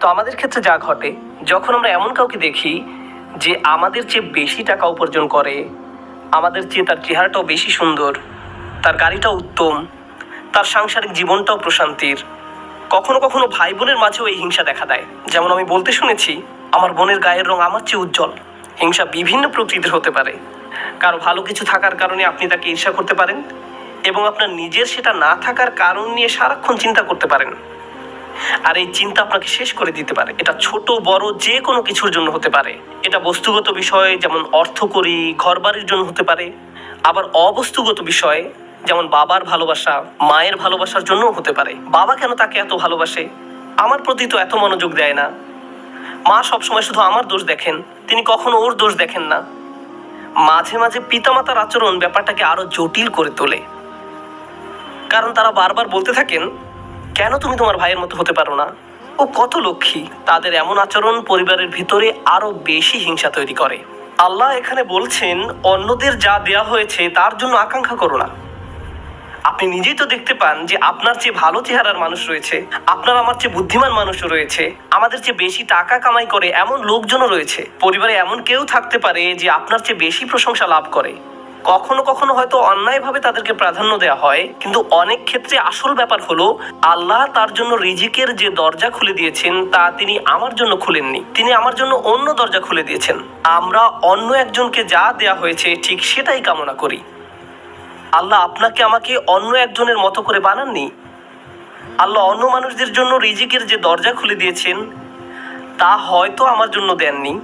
তো আমাদের ক্ষেত্রে যা ঘটে, যখন আমরা এমন কাউকে দেখি যে আমাদের চেয়ে বেশি টাকা উপার্জন করে, আমাদের চেয়ে তার চেহারাটাও বেশি সুন্দর, তার গাড়িটাও উত্তম, তার সাংসারিক জীবনটাও প্রশান্তির, কখনো কখনো ভাই বোনের মাঝেও এই হিংসা দেখা দেয়। যেমন আমি বলতে শুনেছি, আমার বোনের গায়ের রং আমার চেয়ে উজ্জ্বল। হিংসা বিভিন্ন প্রকৃতির হতে পারে। কারও ভালো কিছু থাকার কারণে আপনি তাকে ঈর্ষা করতে পারেন এবং আপনার নিজের সেটা না থাকার কারণ নিয়ে সারাক্ষণ চিন্তা করতে পারেন। আর এই চিন্তা আপনাকে শেষ করে দিতে পারে। এটা ছোট, বড় যে কোনো কিছুর জন্য হতে পারে। এটা বস্তুগত বিষয়, যেমন অর্থকরী, ঘরবাড়ির জন্য হতে পারে। আবার অবস্তুগত বিষয়, যেমন বাবার ভালোবাসা, মায়ের ভালোবাসার জন্যও হতে পারে। বাবা কেন তাকে এত ভালোবাসে? আমার প্রতি তো এত মনোযোগ দেয় না। মা সবসময় শুধু আমার দোষ দেখেন, তিনি কখনো ওর দোষ দেখেন না। মাঝে মাঝে পিতামাতার আচরণ ব্যাপারটাকে আরও জটিল করে তোলে। কারণ তারা বারবার বলতে থাকেন কেন তুমি তোমার ভাইয়ের মতো হতে পারো না? ও কত লক্ষ্মী। তাদের এমন আচরণ পরিবারের ভিতরে আরও বেশি হিংসা তৈরি করে। আল্লাহ এখানে বলছেন, অন্যদের যা দেয়া হয়েছে তার জন্য আকাঙ্ক্ষা করো না। আপনি নিজেই তো দেখতে পান যে আপনার চেয়ে ভালো চেহারার মানুষ রয়েছে, আপনার আমার চেয়ে বুদ্ধিমান মানুষও রয়েছে, আমাদের চেয়ে বেশি টাকা কামাই করে এমন লোকজনও রয়েছে। পরিবারে এমন কেউ থাকতে পারে যে আপনার চেয়ে বেশি প্রশংসা লাভ করে। কখনো কখনো হয়তো অন্যায়ভাবে তাদেরকে প্রাধান্য দেওয়া হয়, কিন্তু অনেক ক্ষেত্রে আসল ব্যাপার হলো, আল্লাহ তার জন্য রিজিকের যে দরজা খুলে দিয়েছেন, তা তিনি আমার জন্য খুলেননি। তিনি আমার জন্য অন্য দরজা খুলে দিয়েছেন। আমরা অন্য একজনকে যা দেয়া হয়েছে, ঠিক সেটাই কামনা করি। আল্লাহ আপনাকে আমাকে অন্য একজনের মতো করে বানাননি? আল্লাহ অন্য মানুষদের জন্য রিজিকের যে দরজা খুলে দিয়েছেন, তা হয়তো আমার জন্য দেননি।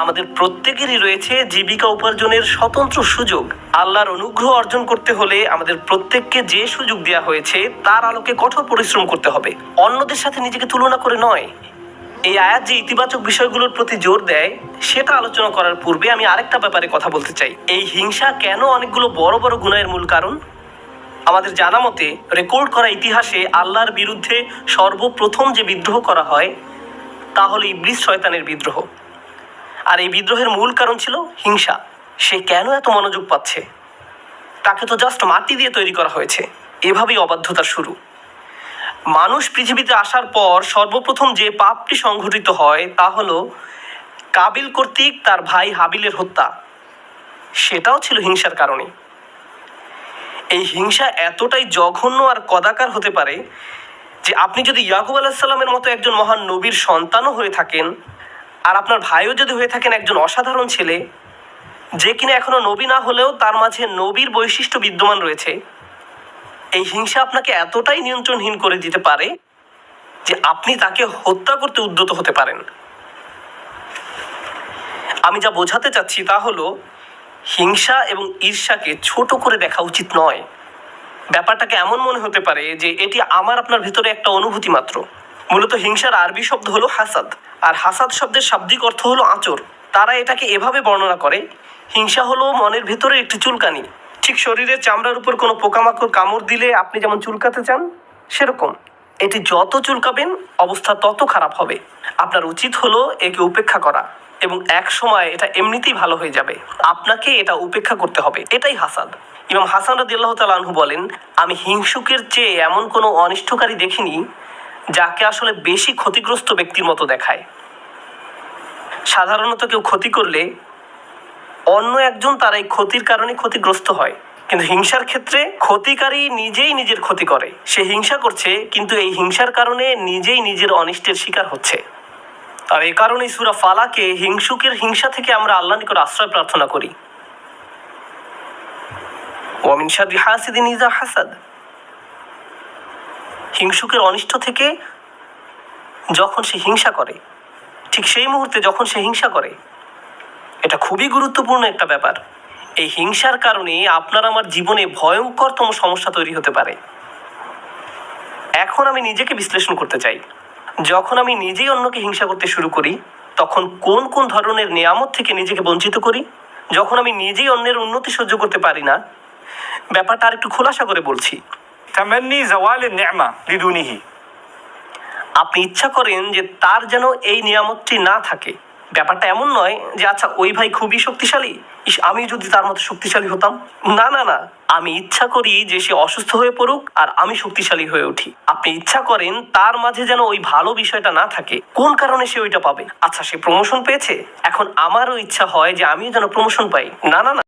আমাদের প্রত্যেকেরই রয়েছে জীবিকা উপার্জনের স্বতন্ত্র সুযোগ। আল্লাহর অনুগ্রহ অর্জন করতে হলে আমাদের প্রত্যেককে যে সুযোগ দেওয়া হয়েছে, তার আলোকে কঠোর পরিশ্রম করতে হবে। অন্যদের সাথে নিজেকে তুলনা করে নয়। এই আয়াত যে ইতিবাচক বিষয়গুলোর প্রতি জোর দেয়, সেটা আলোচনা করার পূর্বে আমি আরেকটা ব্যাপারে কথা বলতে চাই। এই হিংসা কেন অনেকগুলো বড় বড় গুণায়ের মূল কারণ? আমাদের জানা মতে, রেকর্ড করা ইতিহাসে আল্লাহর বিরুদ্ধে সর্বপ্রথম যে বিদ্রোহ করা হয়, তা হলো ইবলিস শয়তানের বিদ্রোহ। আর এই বিদ্রোহের মূল কারণ ছিল হিংসা। সে কেন এত মনোযোগ পাচ্ছে? তাকে তো জাস্ট মাটি দিয়ে তৈরি করা হয়েছে। এভাবেই অবাধ্যতার শুরু। মানুষ পৃথিবীতে আসার পর সর্বপ্রথম যে পাপটি সংঘটিত হয় তা হলো কাবিল কর্তৃক তার ভাই হাবিলের হত্যা। সেটাও ছিল হিংসার কারণে। এই হিংসা এতটাই জঘন্য আর কদাকার হতে পারে যে আপনি যদি ইয়াকুব আলাহিসাল্লামের মতো একজন মহান নবীর সন্তানও হয়ে থাকেন আর আপনার ভাইও যদি হয়ে থাকেন একজন অসাধারণ ছেলে, যে কিনা এখনও নবী না হলেও তার মাঝে নবীর বৈশিষ্ট্য বিদ্যমান রয়েছে। এই হিংসা আপনাকে এতটাই নিয়ন্ত্রণহীন করে দিতে পারে যে আপনি তাকে হত্যা করতে উদ্যত হতে পারেন। আমি যা বোঝাতে চাচ্ছি তা হলো, হিংসা এবং ঈর্ষাকে ছোট করে দেখা উচিত নয়। ব্যাপারটাকে এমন মনে হতে পারে যে এটি আমার আপনার ভিতরে একটা অনুভূতি মাত্র। মূলত হিংসার আরবি শব্দ হলো হাসাদ, আর হাসাদ শব্দের শাব্দিক অর্থ হলো আঁচড়। তারা এটাকে এভাবে বর্ণনা করে, হিংসা হলো মনের ভেতরে একটি চুলকানি। ঠিক শরীরের চামড়ার উপর কোনো পোকামাকড় কামড় দিলে আপনি যেমন চুলকাতে চান, সেরকম। এটি যত চুলকাবেন, অবস্থা তত খারাপ হবে। আপনার উচিত হলো একে উপেক্ষা করা, এবং এক সময় এটা এমনিতেই ভালো হয়ে যাবে। আপনাকে এটা উপেক্ষা করতে হবে। এটাই হাসাদ। ইমাম হাসান রাদি আল্লাহ তালহু বলেন, আমি হিংসুকের চেয়ে এমন কোনো অনিষ্টকারী দেখিনি যাকে আসলে বেশি ক্ষতিগ্রস্ত ব্যক্তির মতো দেখায়। সাধারণত কেউ ক্ষতি করলে অন্য একজন তার এই ক্ষতির কারণে ক্ষতিগ্রস্ত হয়। কিন্তু হিংসার ক্ষেত্রে ক্ষতিকারী নিজেই নিজের ক্ষতি করে। সে হিংসা করছে, কিন্তু এই হিংসার কারণে নিজেই নিজের অনিষ্টের শিকার হচ্ছে। আর এ কারণেই সুরা ফালাকে হিংসুকের হিংসা থেকে আমরা আল্লাহ নিকট আশ্রয় প্রার্থনা করি। ওয়ামিন শাদি হাসিদিন ইজা হাসাদ। হিংসুকের অনিষ্ট থেকে যখন সে হিংসা করে, ঠিক সেই মুহূর্তে যখন সে হিংসা করে, এটা খুবই গুরুত্বপূর্ণ একটা ব্যাপার। এই হিংসার কারণে আপনার আমার জীবনে ভয়ঙ্করতম সমস্যা তৈরি হতে পারে। এখন আমি নিজেকে বিশ্লেষণ করতে চাই। যখন আমি নিজেই অন্যকে হিংসা করতে শুরু করি, তখন কোন কোন ধরনের নিয়ামত থেকে নিজেকে বঞ্চিত করি? যখন আমি নিজেই অন্যের উন্নতি সহ্য করতে পারি না, ব্যাপারটা আর একটু খোলাসা করে বলছি। তামান্নি জওয়াল নেমা লিদুনিহি। আপনি ইচ্ছা করেন যে তার যেন এই নিয়ামতটি না থাকে। ব্যাপারটা এমন নয় যে আচ্ছা ওই ভাই খুবই শক্তিশালী। ইস, আমি যদি তার মতো শক্তিশালী হতাম? না না না। আমি ইচ্ছা করি যে সে অসুস্থ হয়ে পড়ুক আর আমি শক্তিশালী হয়ে উঠি। আপনি ইচ্ছা করেন তার মাঝে যেন ওই ভালো বিষয়টা না থাকে। কোন কারণে সে ওইটা পাবে? আচ্ছা সে প্রমোশন পেয়েছে? এখন আমারও ইচ্ছা হয় যে আমিও যেন প্রমোশন পাই। না না না।